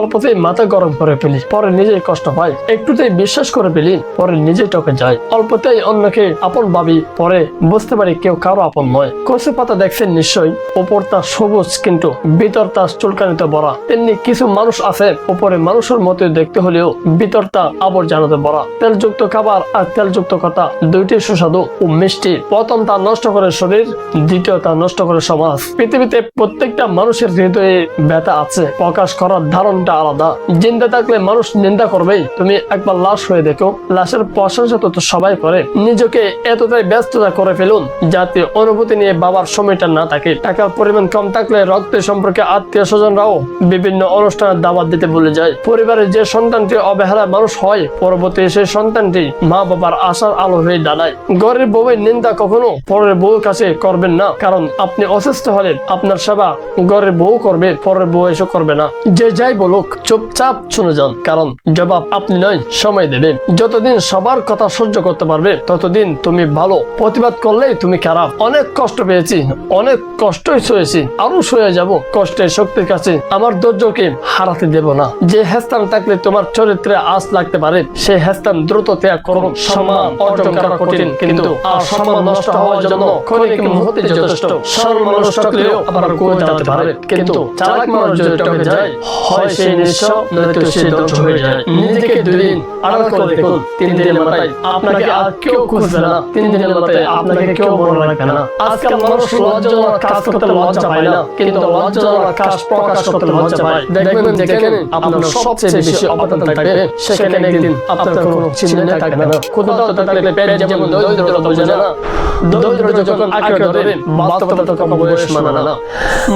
অল্পতেই মাথা গরম করে ফেলি, পরে নিজেই কষ্ট পাই, একটুতেই বিশ্বাস করে ফেলি, পরে নিজেই টকে যায় অল্পতেই অন্যকে আপন ভাবি, পরে বুঝতে পারি কেউ কারও আপন নয়। কচু পাতা দেখছেন নিশ্চয়ই? উপর তা সবুজ কিন্তু, ভিতর তা চুলকানিতে ভরা। তেমনি কিছু মানুষ আছে উপরে মানুষের মতো দেখতে হলেও ভিতর তা আবর্জনাতে ভরা। তেলযুক্ত খাবার আর তেলযুক্ত কথা দুইটি সুস্বাদু ও মিষ্টি। প্রথম তা নষ্ট করে শরীর, দ্বিতীয় তা নষ্ট করে সমাজ। পৃথিবীতে প্রত্যেকটা মানুষের হৃদয়ে ব্যথা আছে। প্রকাশ করার ধারণটা আলাদা। জিন্দা থাকলে মানুষ নিন্দা করবেই। তুমি একবার লাশ হয়ে দেখো। লাশের প্রশংসা তো সবাই করে। নিজেকে এতটাই ব্যস্ততা করে ফেলুন যাতে অনুভূতি নিয়ে বাবার সময়টা না থাকে। টাকার পরিমাণ কম থাকলে রক্তের সম্পর্কে আত্মীয় স্বজনরাও বিভিন্ন অনুষ্ঠানে দাওয়াত দিতে ভুলে যায়। পরিবারের যে সন্তানটি অবহেলা মানুষ হয়, পরবর্তী সেই সন্তানটি মা বাবার আশার আলো হয়ে দাঁড়ায়। ঘরের বউয়ের নিন্দা কখনো পরের বউর কাছে করবেন না। কারণ আপনি অসুস্থ হলে আপনার সেবা ঘরের বউ করবে, পরের বউ এসে করবে না। যে যাই বলুক চুপচাপ শুনে যান, কারণ জবাব আপনি নয়, সময় দেবে যতদিন সবার কথা সহ্য করতে পারবে, ততদিন তুমি ভালো। প্রতিবাদ করলেই তুমি খারাপ। অনেক কষ্ট পেয়েছি, অনেক কষ্টই সয়েছি। আরও সয়ে যাব, কষ্টের শক্তির কাছে। আমার ধৈর্যকে হারাতে দেব না। যে হেস্তান থাকলে তোমার চরিত্রে আস লাগতে পারে, সে হেস্তান দ্রুত ত্যাগ করুন। সম্মান অর্জন করা কঠিন, কিন্তু আর সম্মান নষ্ট হওয়ার জন্য ক্ষণিক মুহূর্তে যথেষ্ট। সরল মানুষ আবার গড়ে দাঁড়াতে পারে, কিন্তু চালাক মানুষ যদি টকে যায়, হয় সে নিঃস্ব নয়তো সে ধ্বংস হয়ে যায়। নিজেকে দুই দিন আড়াল করে দেখুন। তিন দিনের মাথায় আপনাকে আর কেউ খুঁজবে না। তিন দিনের মাথায় আপনাকে কেউ মনে রাখবে না। আজকাল মানুষ লজ্জাজনক কাজ করতে লজ্জা পায় না। কিন্তু লজ্জাজনক কাজ প্রকাশ করতে লজ্জা পায়। দেখবেন যেখানে আপনার সবচেয়ে বেশি অবদান থাকবে সেখানে একদিন আপনার কোনো চিহ্ন থাকবে না। কোথাও থাকলে পেট যেমন দরিদ্রতা বোঝে না। দরিদ্র যখন আঁকড়ে ধরে বাস্তবতা তখন বয়স মানে না।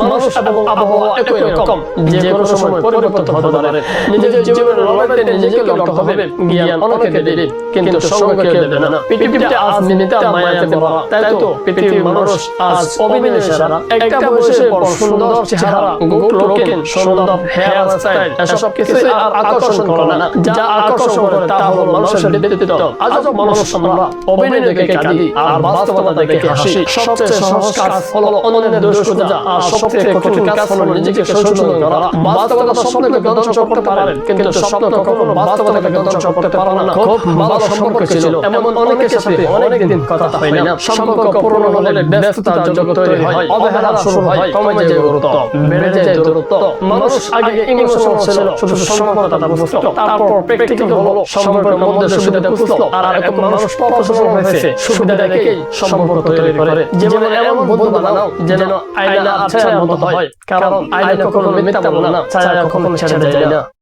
মানুষ এবং আবহাওয়া একই রকম। যে কোনো সময় পরিবর্তন হতে পারে নিজের জীবনের লড়াইতে নিজেকে লড়তে হবে জ্ঞান অনেকে দেবে কিন্তু সময় কেউ দেবে না। পৃথিবীতে আজ মিনিতে মায়াতে ভরা তাই তো পৃথিবীর মানুষ আজ অভিনয় সেরা। একটা বয়সের পর সুন্দর চেহারা গুড লুকিং সুন্দর হেয়ার স্টাইল এসব কিছুই আর আকর্ষণ করে না। যা আকর্ষণ করে তা হলো মানুষের ব্যক্তিত্ব আজব মানুষ আমরা অভিনয় দেখে কাঁদি আর বাস্তবতা দেখে হাসি সবচেয়ে সহজ কাজ হলো অন্যের দোষ খোঁজা আর সবচেয়ে কঠিন কাজ হলো নিজেকে সংশোধন করা বাস্তবতা স্বপ্নকে ধ্বংস করতে পারে কিন্তু স্বপ্ন কখনো বাস্তবতাকে ধ্বংস করতে পারে না। খুব ভালো সম্পর্ক ছিল। এমন অনেকের সাথে অনেকদিন কথা হয় না। সম্পর্ক পূর্ণ হলে ব্যস্ততার জগৎ তৈরি হয়। অবহেলা শুরু হয় কমে যায় গুরুত্ব বেড়ে যায় দূরত্ব। মানুষ আগে ইমোশনাল ছিল শুধু সম্পর্কটা বুঝতো। তারপর প্র্যাকটিক্যাল হলো সম্পর্কের মধ্যে সুবিধা বুঝতো আর এখন মানুষ প্রফেশনাল হয়েছে সুবিধা দেখেই সম্পর্ক তৈরি করে জীবনে এমন বন্ধু বানাও যেন আয়না আর মতো হয় কারণ আয়না কখনো মিথ্যা বলে না ছায়া কখনো ছেড়ে যায় না